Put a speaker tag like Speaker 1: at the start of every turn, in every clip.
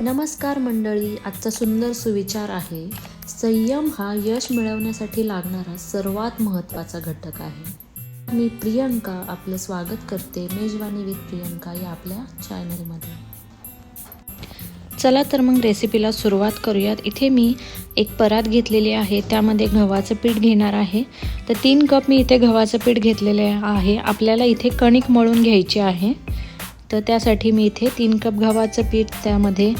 Speaker 1: नमस्कार मंडळी आजचा सुंदर सुविचार आहे. संयम हा यश मिळवण्यासाठी लागणारा सर्वात महत्त्वाचा घटक आहे. मी प्रियंका आपलं स्वागत करते मेजवानी विथ प्रियंका या आपल्या चॅनलमध्ये चला तर मग रेसिपीला सुरुवात करूयात. इथे मी एक परात घेतलेली आहे त्यामध्ये गव्हाचं पीठ घेणार आहे. तर तीन कप मी इथे गव्हाचं पीठ घेतलेले आहे. आपल्याला इथे कणिक मळून घ्यायची आहे. तर त्यासाठी मी इथे तीन कप गव्हाचं पीठ त्यामध्ये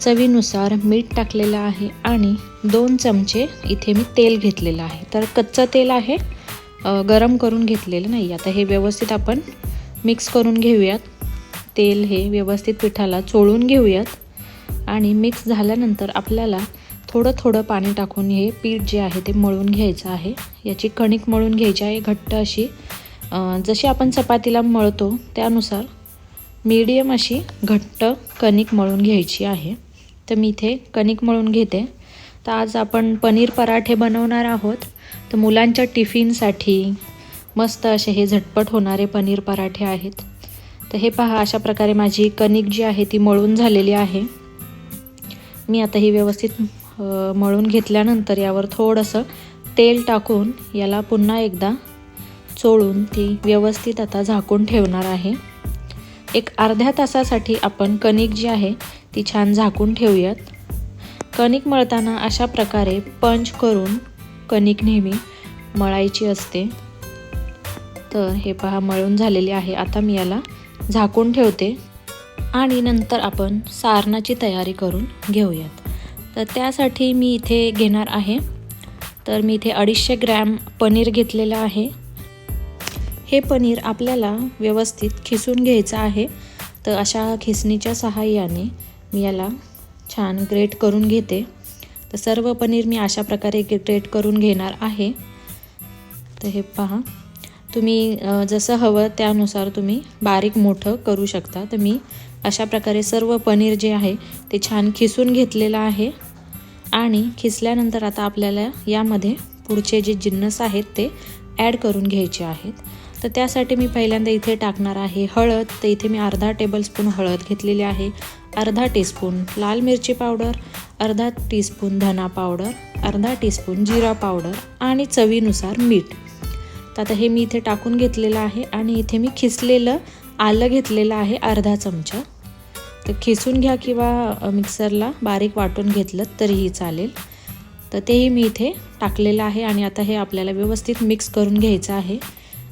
Speaker 1: चवीनुसार मीठ टाकलेलं आहे आणि दोन चमचे इथे मी तेल घेतलेलं आहे. तर कच्चं तेल आहे गरम करून घेतलेलं नाही. आता हे व्यवस्थित आपण मिक्स करून घेऊयात. तेल हे व्यवस्थित पिठाला चोळून घेऊयात आणि मिक्स झाल्यानंतर आपल्याला थोडं थोडं पाणी टाकून हे पीठ जे आहे ते मळून घ्यायचं आहे. याची कणिक मळून घ्यायची आहे. घट्ट अशी जशी आपण चपातीला मळतो त्यानुसार मीडियम अशी घट्ट कणिक मळून घ्यायची आहे. तर मी इथे कणिक मळून घेते. तर आज आपण पनीर पराठे बनवणार आहोत. तर मुलांच्या टिफिनसाठी मस्त असे हे झटपट होणारे पनीर पराठे आहेत. तर हे पहा अशा प्रकारे माझी कणिक जी आहे ती मळून झालेली आहे. मी आता ही व्यवस्थित मळून घेतल्यानंतर यावर थोडंसं तेल टाकून याला पुन्हा एकदा चोळून ती व्यवस्थित आता झाकून ठेवणार आहे. एक अर्ध्या तासासाठी आपण कणिक जी आहे ती छान झाकून ठेवूयात. कणिक मळताना अशा प्रकारे पंच करून कणिक नेहमी मळायची असते. तर हे पहा मळून झालेली आहे. आता मी याला झाकून ठेवते. आणि नंतर आपण सारणाची तयारी करून घेऊयात. तर त्यासाठी मी इथे घेणार आहे. तर मी इथे अडीचशे ग्रॅम पनीर घेतलेलं आहे. हे पनीर आपल्याला व्यवस्थित खिसून घ्यायचं आहे. तर अशा खिसणीच्या सहाय्याने मी याला छान ग्रेट करून घेते. तर सर्व पनीर मी अशा प्रकारे ग्रेट करून घेणार आहे. तर हे पहा. तुम्ही जसं हवं त्यानुसार तुम्ही बारीक मोठं करू शकता. तर मी अशा प्रकारे सर्व पनीर जे आहे ते छान खिसून घेतलेलं आहे. आणि खिसल्यानंतर आता आपल्याला यामध्ये पुढचे जे जिन्नस आहेत ते ॲड करून घ्यायचे आहेत. तर त्यासाठी मी पहिल्यांदा इथे टाकणार आहे हळद. तर इथे मी अर्धा टेबलस्पून हळद घेतलेली आहे. अर्धा टीस्पून लाल मिरची पावडर अर्धा टीस्पून धना पावडर अर्धा टीस्पून जिरा पावडर आणि चवीनुसार मीठ. तर आता हे मी इथे टाकून घेतलेलं आहे आणि इथे मी खिसलेलं आलं घेतलेलं आहे अर्धा चमचा. तर खिसून घ्या किंवा मिक्सरला बारीक वाटून घेतलं तरीही चालेल. तर तेही मी इथे टाकलेलं आहे आणि आता हे आपल्याला व्यवस्थित मिक्स करून घ्यायचं आहे.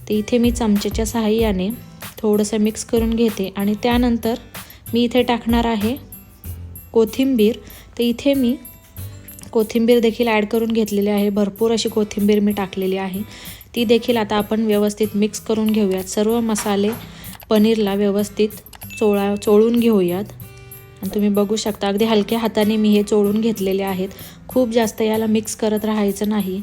Speaker 1: तर इथे मी चमच्याच्या सहाय्याने थोडंसं मिक्स करून घेते. आणि त्यानंतर मी इथे टाकणार आहे कोथिंबीर. तर इथे मी कोथिंबीर देखील ॲड करून घेतलेली आहे. भरपूर अशी कोथिंबीर मी टाकलेली आहे. ती देखील आता आपण व्यवस्थित मिक्स करून घेऊयात. सर्व मसाले पनीरला व्यवस्थित चोळा चोळून घेऊयात. आणि तुम्ही बघू शकता अगदी हलक्या हाताने मी हे चोळून घेतलेले आहेत. खूप जास्त याला मिक्स करत राहायचं नाही.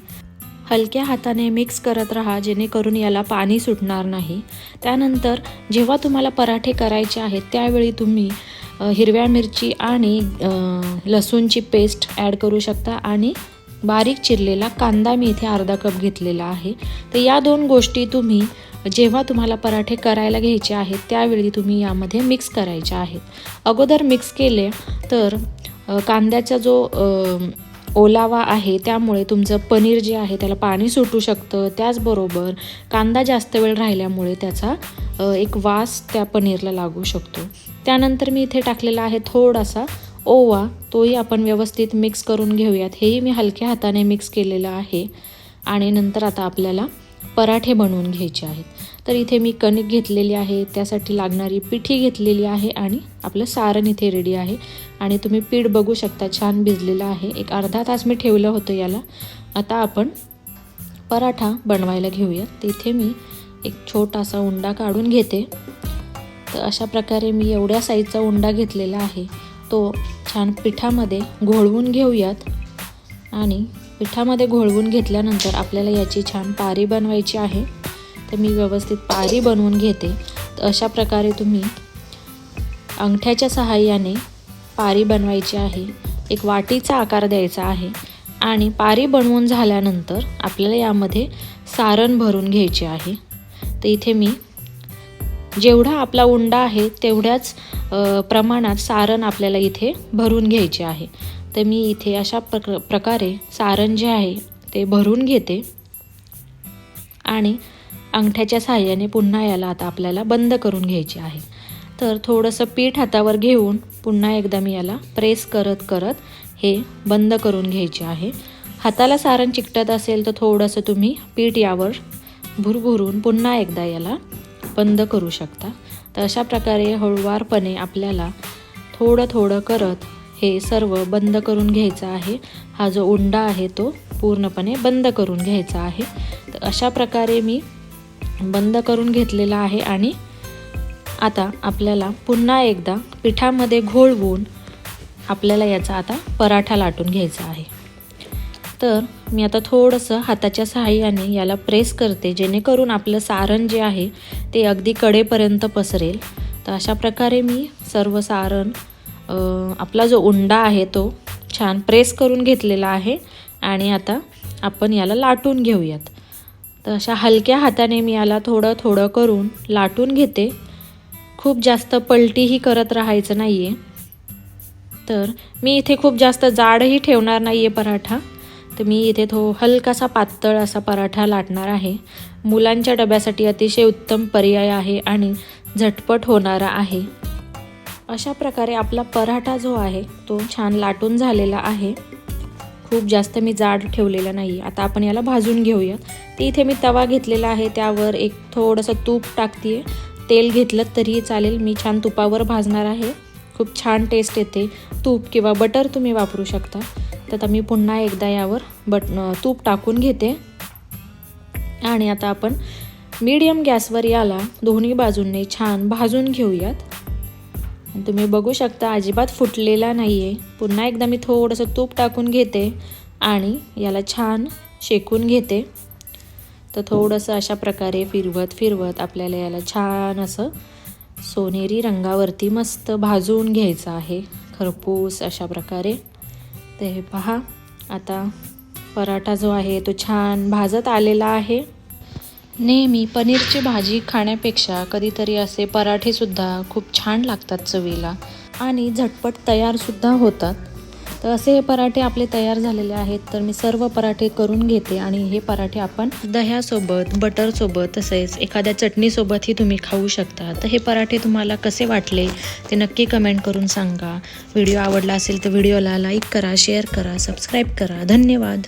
Speaker 1: हलक्या हाताने मिक्स करत राहा जेणेकरून याला पाणी सुटणार नाही. त्यानंतर जेव्हा तुम्हाला पराठे करायचे आहेत त्यावेळी तुम्ही हिरव्या मिरची आणि लसूणची पेस्ट ॲड करू शकता आणि बारीक चिरलेला कांदा मी इथे अर्धा कप घेतलेला आहे. तर या दोन गोष्टी तुम्ही जेव्हा तुम्हाला पराठे करायला घ्यायचे आहेत त्यावेळी तुम्ही यामध्ये मिक्स करायच्या आहेत. अगोदर मिक्स केले तर कांद्याचा जो ओलावा आहे त्यामुळे तुमचं पनीर जे आहे त्याला पाणी सुटू शकतं. त्याचबरोबर कांदा जास्त वेळ राहिल्यामुळे त्याचा एक वास त्या पनीरला लागू शकतो. त्यानंतर मी इथे टाकलेला आहे थोडासा ओवा. तोही आपण व्यवस्थित मिक्स करून घेऊयात. हेही मी हलक्या हाताने मिक्स केलेलं आहे. आणि नंतर आता आपल्याला पराठे बनवून घ्यायचे आहेत. तर इथे मी कणिक घेतलेली आहे त्यासाठी लागणारी पिठी घेतलेली आहे आणि आपलं सारण इथे रेडी आहे. आणि तुम्ही पीठ बघू शकता छान भिजलेलं आहे. एक अर्धा तास मी ठेवलं होतं याला. आता आपण पराठा बनवायला घेऊयात. तिथे मी एक छोटासा उंडा काढून घेते. तर अशा प्रकारे मी एवढ्या साईजचा उंडा घेतलेला आहे. तो छान पिठामध्ये घोळवून घेऊयात. आणि पिठामध्ये घोळवून घेतल्यानंतर आपल्याला याची छान पारी बनवायची आहे. तर मी व्यवस्थित पारी बनवून घेते. तर अशा प्रकारे तुम्ही अंगठ्याच्या सहाय्याने पारी बनवायची आहे. एक वाटीचा आकार द्यायचा आहे आणि पारी बनवून झाल्यानंतर आपल्याला यामध्ये सारण भरून घ्यायचे आहे. तर इथे मी जेवढा आपला उंडा आहे तेवढ्याच प्रमाणात सारण आपल्याला इथे भरून घ्यायचे आहे. तर मी इथे अशा प्रक प्रकारे सारण जे आहे ते भरून घेते. आणि अंगठ्याच्या साहाय्याने पुन्हा याला आता आपल्याला बंद करून घ्यायचे आहे. तर थोडंसं पीठ हातावर घेऊन पुन्हा एकदा मी याला प्रेस करत करत हे बंद करून घ्यायचे आहे. हाताला सारण चिकटत असेल तर थोडंसं तुम्ही पीठ यावर भुरभुरून पुन्हा एकदा याला बंद करू शकता. तर अशा प्रकारे हळुवारपणे आपल्याला थोडं थोडं करत हे सर्व बंद करून घ्यायचं आहे. हा जो उंडा आहे तो पूर्णपणे बंद करून घ्यायचा आहे. तर अशा प्रकारे मी बंद करून घेतलेला आहे आणि आता आपल्याला पुन्हा एकदा पिठामध्ये घोळवून आपल्याला याचा आता पराठा लाटून घ्यायचा आहे. तर मी आता थोडंसं हाताच्या सहाय्याने याला प्रेस करते जेणेकरून आपलं सारण जे आहे ते अगदी कडेपर्यंत पसरेल. तर अशा प्रकारे मी सर्व सारण आपला जो उंडा आहे तो छान प्रेस करून घेतलेला आहे आणि आता आपण याला लाटून घेऊयात. तर अशा हलक्या हाताने मी याला थोडं थोडं करून लाटून घेते. खूप जास्त पलटीही करत राहायचं नाही आहे तर मी इथे खूप जास्त जाडही ठेवणार नाही आहे पराठा. तर मी इथे थो हलकासा पातळ असा पराठा लाटणार आहे. मुलांच्या डब्यासाठी अतिशय उत्तम पर्याय आहे आणि झटपट होणारा आहे. अशा प्रकारे आपला पराठा जो आहे तो छान लाटून झालेला आहे. खूप जास्त मी जाड ठेवलेलं नाही आता आपण याला भाजून घेऊयात. ते इथे मी तवा घेतलेला आहे त्यावर एक थोडंसं तूप टाकते तेल घेतलं तरीही चालेल मी छान तुपावर भाजणार आहे. खूप छान टेस्ट येते. तूप किंवा बटर तुम्ही वापरू शकता. तर आता मी पुन्हा एकदा यावर बट तूप टाकून घेते. आणि आता आपण मीडियम गॅसवर याला दोन्ही बाजूंनी छान भाजून घेऊयात. आणि तुम्ही बघू शकता अजिबात फुटलेला नाही आहे पुन्हा एकदा मी थोडंसं तूप टाकून घेते आणि याला छान शेकून घेते. तर थोडंसं अशा प्रकारे फिरवत फिरवत आपल्याला याला छान असं सोनेरी रंगावरती मस्त भाजून घ्यायचं आहे. खरपूस अशा प्रकारे. तर हे पहा आता पराठा जो आहे तो छान भाजत आलेला आहे. नेहमी पनीरची भाजी खाण्यापेक्षा कधीतरी असे पराठेसुद्धा खूप छान लागतात चवीला. आणि झटपट तयारसुद्धा होतात. तर असे हे पराठे आपले तयार झालेले आहेत तर मी सर्व पराठे करून घेते आणि हे पराठे आपण दह्यासोबत बटरसोबत तसेच एखाद्या चटणीसोबतही तुम्ही खाऊ शकता. तर हे पराठे तुम्हाला कसे वाटले ते नक्की कमेंट करून सांगा. व्हिडिओ आवडला असेल तर व्हिडिओला लाईक करा शेअर करा सबस्क्राईब करा. धन्यवाद.